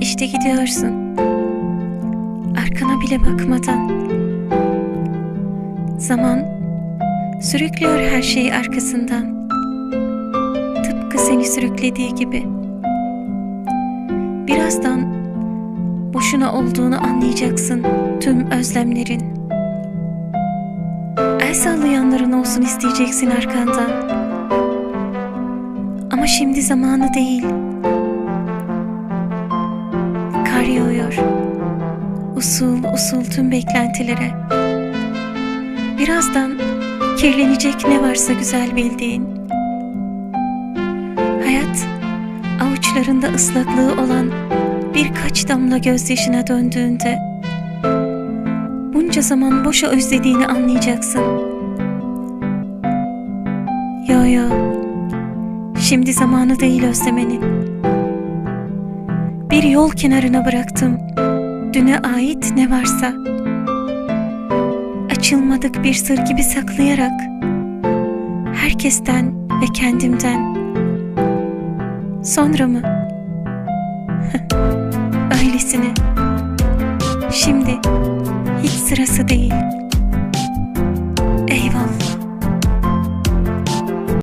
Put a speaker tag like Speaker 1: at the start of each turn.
Speaker 1: İşte gidiyorsun. Arkana bile bakmadan. Zaman sürüklüyor her şeyi arkasından. Tıpkı seni sürüklediği gibi. Birazdan boşuna olduğunu anlayacaksın tüm özlemlerin. El sallayanların olsun isteyeceksin arkandan. Ama şimdi zamanı değil. Kar yağıyor. Usul usul tüm beklentilere. Birazdan kirlenecek ne varsa güzel bildiğin. Hayat avuçlarında ıslaklığı olan birkaç damla gözyaşına döndüğünde bunca zaman boşa özlediğini anlayacaksın. Yo yo. Şimdi zamanı değil özlemenin. Bir yol kenarına bıraktım. Düne ait ne varsa. Açılmadık bir sır gibi saklayarak. Herkesten ve kendimden. Sonra mı? Öylesine. Şimdi hiç sırası değil.